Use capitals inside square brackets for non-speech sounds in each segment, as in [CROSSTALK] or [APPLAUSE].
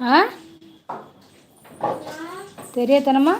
ஆ? தெரியாதனமா?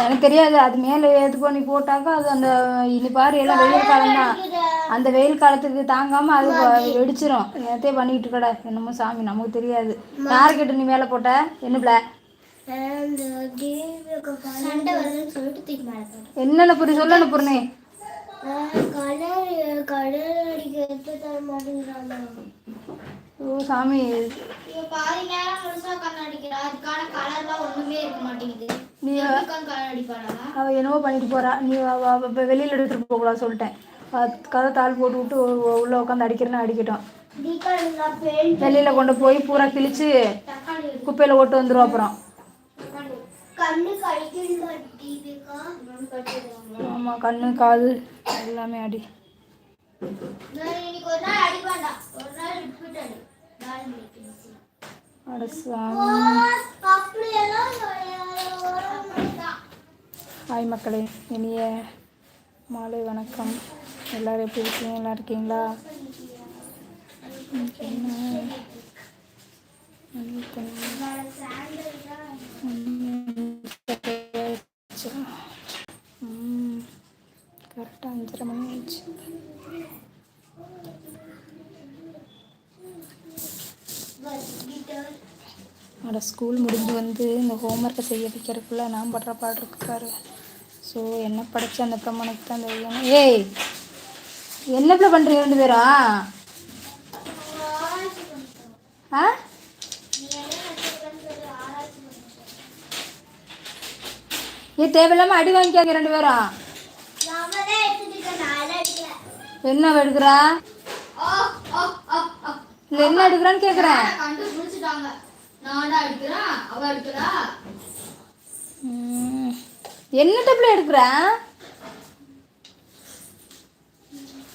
எனக்கு தெரியாது அது மேலே ஏது பண்ணி போட்டாக்கா அது அந்த இனி பாரு எல்லாம் வெயில் காலம் தான் அந்த வெயில் காலத்துக்கு தாங்காம அது வெடிச்சிரும். நேரத்தே பண்ணிட்டு இருக்கடா என்னமோ சாமி நமக்கு தெரியாது. யாருக்கிட்ட நீ மேலே போட்ட? என்ன பிள்ளை என்னென்ன புரி? சொல்லணும் புரினே ஓ சாமி. இங்க பாதி நேரம் முழுசா கண்ணு அடிக்கிறா. அதுக்கான கலர்லாம் ஒண்ணுமே இருக்க மாட்டேங்குது. நீ அவள் என்னவோ பண்ணிட்டு போறா. நீ அவ- அவ வெளியில எடுத்துட்டு போகக்கூடாது சொல்லிட்டேன். கதை தாள் போட்டு விட்டு உள்ள உட்காந்து அடிக்கிறேன்னு அடிக்கட்டும். வெளியில கொண்டு போய் பூரா கிழிச்சு குப்பையில ஓட்டு வந்துரும் அப்புறம். கண்ணு கழிக்கிறா தீபிகா? ஆமா கண்ணு காது எல்லாமே அடி. ஹாய் மக்களே இனிய மாலை வணக்கம். எல்லோரும் எப்படி இருக்கீங்க நல்லா இருக்கீங்களா? கரெக்டாக அஞ்சரை மணி ஆயிடுச்சு. அட ஸ்கூல் முடிஞ்சு வந்து இந்த ஹோம்ஒர்க்கை செய்ய வைக்கிறதுக்குள்ளே நான் படுற பாடு இருக்காரு ஸோ என்ன படிச்சு அந்த பிரமாணத்துக்கு தான் தெரியும். ஏய் என்ன பிள்ளை பண்ணுறீங்க ரெண்டு பேரா? ஆ? ஏ தேவையில்லாமல் அடி வாங்கிக்காங்க ரெண்டு பேரும் என்ன எடுக்கிறா? இல்லை என்ன எடுக்கிறான்னு கேட்குறேன் என்ன டேபிள் எடுக்கிற ஏய் அண்ணு என்ன பண்ணுறாவ மா கலர் எடுக்க எடுத்து தரமாட்டீராமா குட்டி குட்டி போய் எடுத்து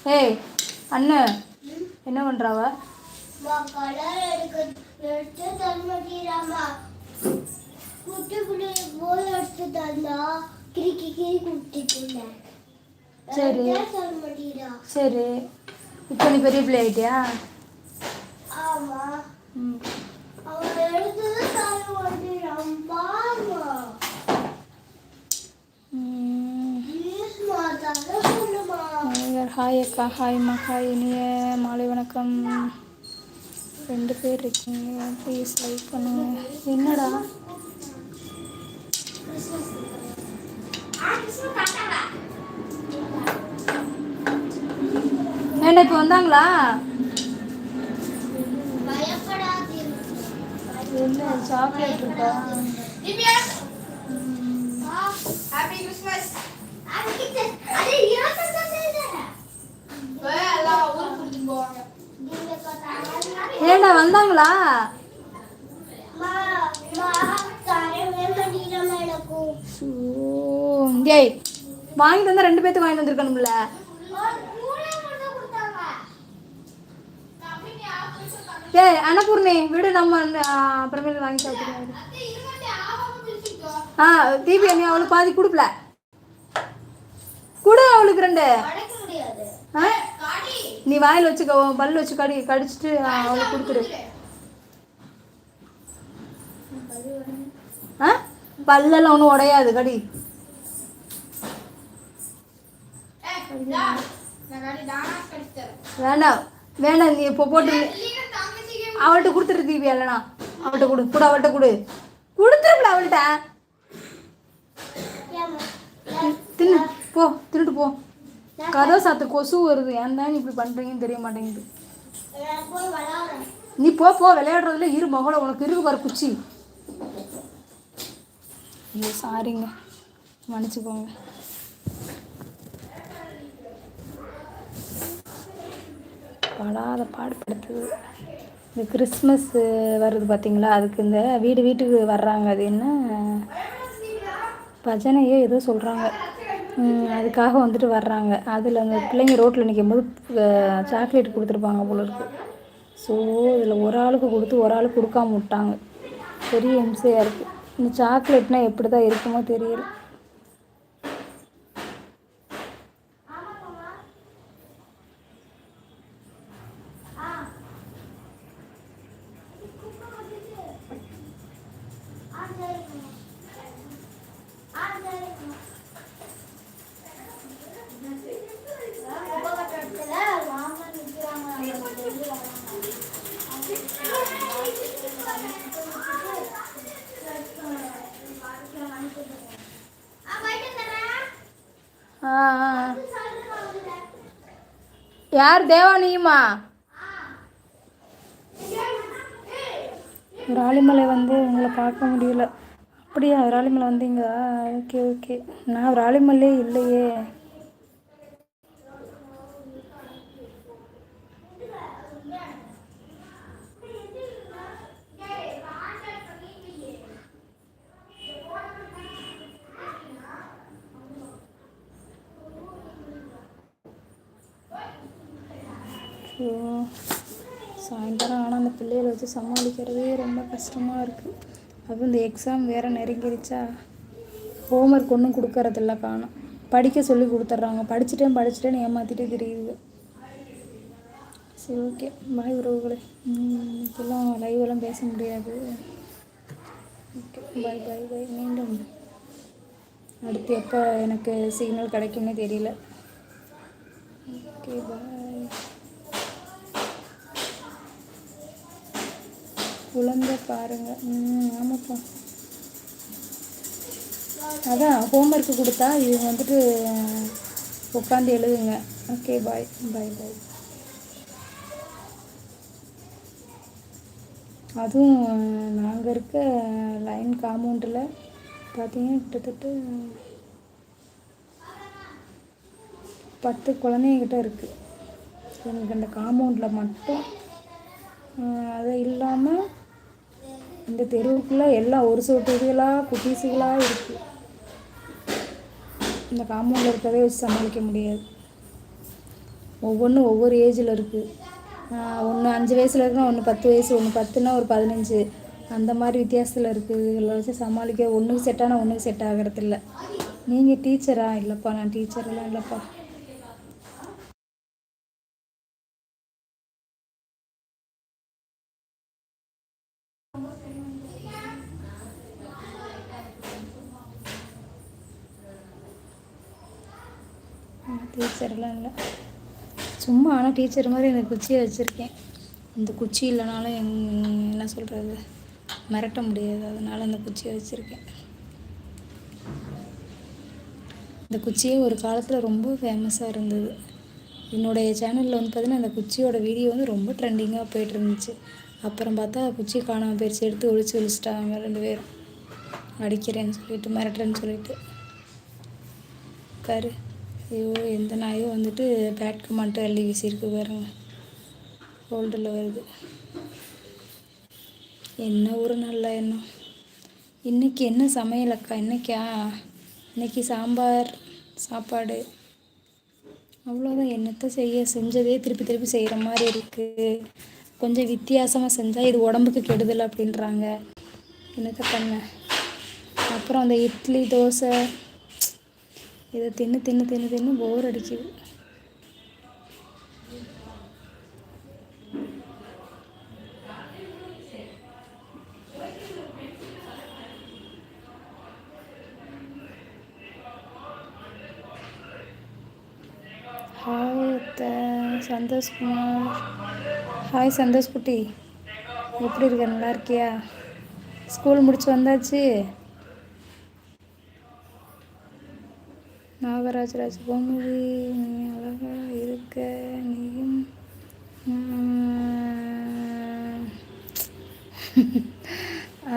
தந்தா கிறுக்கி கிறுக்கி குட்டிட்டுல சரி. சரி. இப்போ நீ பெரிய பிள்ளை ஆயிட்டியா? ஆமா. ம். ஹாய் அக்கா ஹாய் இனிய மாலை வணக்கம். ரெண்டு பேர் இருக்கீங்க ப்ளீஸ் லைக் பண்ணுங்க. என்னடா? ஏண்டா இப்போ வந்தாங்களா? என்ன சாக்லேட் இருக்கா? ஹாப்பி கிறிஸ்மஸ் ஹாப்பி கிறிஸ்மஸ் அது இருபத்தஞ்சு தேதி எல்லாம் ஊருக்கு கூட்டிட்டு போவாங்க ஏண்டா வந்தாங்களா? ஸோ ஏய் வாங்கிட்டு வந்தா ரெண்டு பேத்துக்கு வாங்கிட்டு வந்திருக்கணும்ல. ஏய் அன்னபூர்ணி விடு நம்ம ஆ, அப்புறமேல வாங்கி சாப்பிடுவோம் ஆ தீபி அண்ணி அவளுக்கு பாதி கொடுப்பல. கொடு அவளுக்கு ரெண்டு. ஆ? நீ வாயில் வச்சுக்க உன் பல் வச்சு கடி கடிச்சிட்டு அவளுக்கு கொடுத்துரு ஆ? பல்லெல்லாம் ஒன்றும் உடையாது கடி. வேண்டாம் வேண்டாம் நீ இப்போ போட்டு அவள்கிட்ட கொடுத்துரு தீபி இல்லைனா. அவள்கிட்ட கொடு கூட அவள்கிட்ட கொடு. கொடுத்துருப்பல அவள்கிட்ட தின்னு போ தின்னுட்டு போ. கதை சாத்து கொசு வருது. ஏன் தான் இப்படி பண்ணுறீங்கன்னு தெரிய மாட்டேங்குது. நீ போ போ விளையாடுறதுல இரு மகள. உனக்கு இருக்கு பாரு குச்சி. ஐயோ சாரிங்க மன்னிச்சுக்கோங்க. படாத பாடுபடுத்துது இந்த கிறிஸ்மஸ் வருது பார்த்தீங்களா அதுக்கு இந்த வீடு வீட்டுக்கு வர்றாங்க. அது என்ன? பஜனையே ஏதோ சொல்கிறாங்க அதுக்காக வந்துட்டு வர்றாங்க. அதில் அந்த பிள்ளைங்க ரோட்டில் நிற்கும் போது சாக்லேட் கொடுத்துருப்பாங்க போல இருக்கு. ஸோ இதில் ஒரு ஆளுக்கு கொடுத்து ஒரு ஆளுக்கு கொடுக்காம விட்டாங்க. பெரிய இம்சையாக இருக்குது இந்த சாக்லேட்னால் எப்படி தான் இருக்குமோ தெரியல. யார் தேவா நீயுமா? விராலிமலை வந்து உங்களை பார்க்க முடியல. அப்படியா விராலிமலை வந்தீங்களா ஓகே ஓகே. நான் விராலிமலையே இல்லையே ஸோ சாயந்தரம் ஆனால் அந்த பிள்ளைகளை வச்சு சமாளிக்கிறதே ரொம்ப கஷ்டமாக இருக்குது அதுவும் இந்த எக்ஸாம் வேறு நெருங்கிருச்சா? ஹோம்ஒர்க் ஒன்றும் கொடுக்கறதில்ல காணும். படிக்க சொல்லி கொடுத்துட்றாங்க. படிச்சுட்டேன் படிச்சுட்டேன்னு ஏமாற்றிட்டே தெரியுது. சரி ஓகே பாய் உறவுகளே. ம், இப்பெல்லாம் லைவெல்லாம் பேச முடியாது. ஓகே பாய் பாய் பாய் மீண்டும் அடுத்து எப்போ எனக்கு சிக்னல் கிடைக்கும்னே தெரியல. ஓகே பாய் குழந்த பாருங்க. ம் ஆமாப்பா. அதான் ஹோம்ஒர்க்கு கொடுத்தா இது வந்துட்டு உட்காந்து எழுதுங்க. ஓகே பாய் பாய் பாய் அதுவும் நாங்கள் இருக்க லைன் காம்பவுண்டில் பார்த்தீங்கன்னா கிட்டத்தட்ட பத்து குழந்தைங்கிட்ட இருக்குது எனக்கு அந்த காம்பவுண்டில் மட்டும் அது இல்லாமல் இந்த தெருவுக்குள்ளே எல்லாம் ஒரு சொட்டு இதுகளாக குட்டீஸுகளாக இருக்குது இந்த காம்பவுண்டில் இருக்கிறதே வச்சு சமாளிக்க முடியாது. ஒவ்வொன்றும் ஒவ்வொரு ஏஜில் இருக்குது ஒன்று அஞ்சு வயசில் இருக்குன்னா ஒன்று பத்து வயசு ஒன்று பத்துனா ஒரு பதினஞ்சு. அந்த மாதிரி வித்தியாசத்தில் இருக்குது இதில் வச்சு சமாளிக்க ஒன்றுக்கு செட் ஆனால் ஒன்றுக்கு செட் ஆகிறதில்ல. நீங்கள் டீச்சரா இல்லைப்பா நான் டீச்சரெல்லாம் இல்லைப்பா. டீச்சர்லாம் இல்லை சும்மா ஆனால் டீச்சர் மாதிரி இந்த குச்சியை வச்சுருக்கேன். இந்த குச்சி இல்லைனாலும் எங் என்ன சொல்கிறது மிரட்ட முடியாது. அதனால் அந்த குச்சியை வச்சுருக்கேன். இந்த குச்சியே ஒரு காலத்தில் ரொம்ப ஃபேமஸாக இருந்தது. என்னுடைய சேனலில் வந்து பார்த்தீங்கன்னா அந்த குச்சியோட வீடியோ வந்து ரொம்ப ட்ரெண்டிங்காக போயிட்டு இருந்துச்சு. அப்புறம் பார்த்தா குச்சி காணாமல் போயிடுச்சு எடுத்து ஒழிச்சு ஒழிச்சிட்டாங்க ரெண்டு பேரும். அடிக்கிறேன்னு சொல்லிட்டு மிரட்டுறேன்னு சொல்லிட்டு. பாரு. ஐயோ எந்த நாயோ வந்துட்டு பேட் மட்டும் அள்ளி வீசியிருக்கு பாருங்க. ஹோல்டரில் வருது. என்ன ஒரு நல்ல எண்ணம். இன்றைக்கி என்ன சமையல் அக்கா? இன்னைக்கா? இன்னைக்கு சாம்பார் சாப்பாடு. அவ்வளோதான் என்னத்தை செய்ய? செஞ்சதே திருப்பி திருப்பி செய்கிற மாதிரி இருக்குது கொஞ்சம் வித்தியாசமாக செஞ்சால் இது உடம்புக்கு கெடுதல் அப்படின்றாங்க. என்னத்தை பண்ண? அப்புறம் அந்த இட்லி தோசை இதை தின்னு தின்னு தின்னு தின்னு போர் அடிக்குது. ஹாய் அத்தை சந்தோஷ்குமார் ஹாய் சந்தோஷ் குட்டி. எப்படி இருக்க? நல்லா இருக்கியா? ஸ்கூல் முடிச்சு வந்தாச்சு? நாகராஜ் ராஜபொங்குதி நீ அழகா இருக்க நீயும்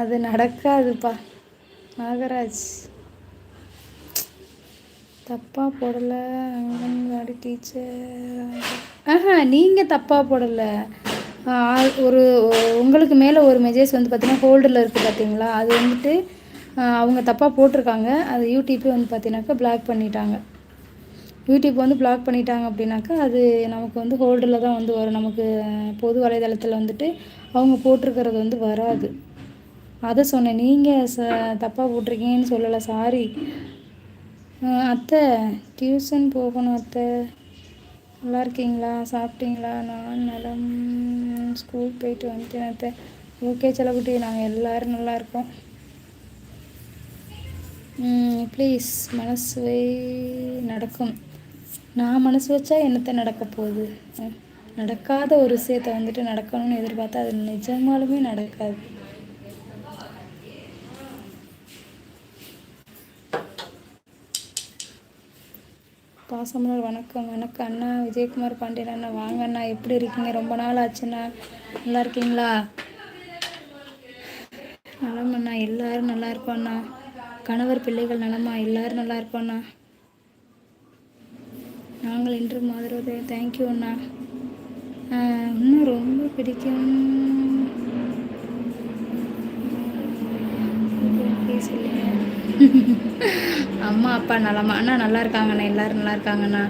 அது நடக்காதுப்பா. நாகராஜ் தப்பாக போடலை. அங்கன்வாடி டீச்சர். ஆஹா நீங்கள் தப்பாக போடலை. ஒரு உங்களுக்கு மேலே ஒரு மெசேஜ் வந்து பார்த்தீங்கன்னா ஹோல்டரில் இருக்குது பார்த்தீங்களா அது வந்துட்டு அவங்க தப்பாக போட்டிருக்காங்க. அது யூடியூப்பே வந்து பார்த்தீங்கன்னாக்கா பிளாக் பண்ணிட்டாங்க. யூடியூப் வந்து பிளாக் பண்ணிட்டாங்க அப்படின்னாக்கா அது நமக்கு வந்து ஹோல்டில் தான் வந்து வரும். நமக்கு பொது வலைதளத்தில் வந்துட்டு அவங்க போட்டிருக்கிறது வந்து வராது. அதை சொன்னேன். நீங்கள் ச தப்பாக போட்டிருக்கீங்கன்னு சொல்லலை சாரி அத்தை டியூஷன் போகணும் அத்தை. நல்லா இருக்கீங்களா? சாப்பிட்டீங்களா? நான் நலம் ஸ்கூல் போயிட்டு வந்துட்டேன் அத்தை. ஓகே செல்லக்குட்டி. நாங்கள் எல்லோரும் நல்லா இருக்கோம். ப்ளீஸ் மனசு நடக்கும். நான் மனசு வச்சா என்னத்தை நடக்க போகுது? நடக்காத ஒரு விஷயத்தை வந்துட்டு நடக்கணும்னு எதிர்பார்த்தா அது நிஜமாலுமே நடக்காது. பாசமலர் வணக்கம் வணக்கம் அண்ணா. விஜயகுமார் பாண்டியன் அண்ணா வாங்க அண்ணா. எப்படி இருக்கீங்க? ரொம்ப நாள் ஆச்சுண்ணா. நல்லா இருக்கீங்களா? நலம் அண்ணா. எல்லாரும் நல்லா இருக்கோம் அண்ணா. கணவர் பிள்ளைகள் நலமா? எல்லாரும் நல்லா இருப்போண்ணா நாங்கள் இன்று மாதிரி தேங்க்யூ அண்ணா. இன்னும் ரொம்ப பிடிக்கும். [LAUGHS] அம்மா அப்பா நலமா? அண்ணா நல்லா இருக்காங்கண்ணா. எல்லாரும் நல்லா இருக்காங்கண்ணா.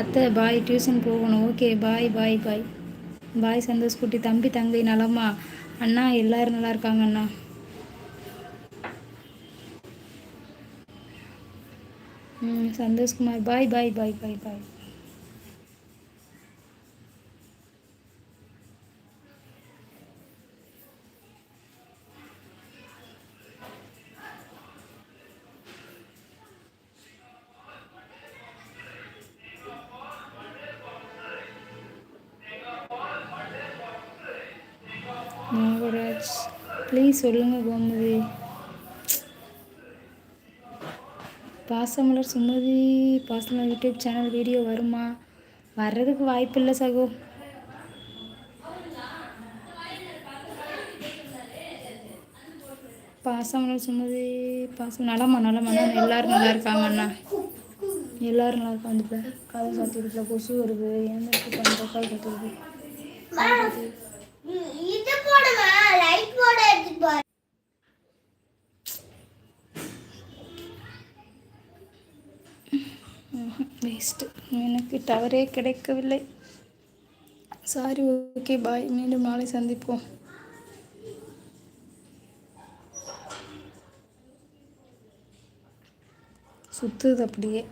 அத்தை பாய் டியூஷன் போகணும். Okay bye bye bye bye Santhosh குட்டி. தம்பி தங்கை நலமா? அண்ணா எல்லாரும் நல்லா இருக்காங்கண்ணா. ம் Santhoshkumar bye bye bye bye bye Nagaraj please சொல்லுங்க Gomathi. Pasamalar Sumathi Pasamalar YouTube channel video வருமா? வர்றதுக்கு வாய்ப்பு இல்லை சகோ. பாசமலர் சுமதி பாசம் நலமா நலமா எல்லோரும் நல்லா இருக்காங்க அண்ணா. எல்லோரும் நல்லா இருக்காங்க. இப்போ கதை சாத்திருக்கல கொசு வருது. என்ன பண்ணுற கதை சாத்திருக்கு வேஸ்ட்டு எனக்கு டவரே கிடைக்கவில்லை. சாரி ஓகே பாய் மீண்டும் நாளை சந்திப்போம். சுற்றுது அப்படியே.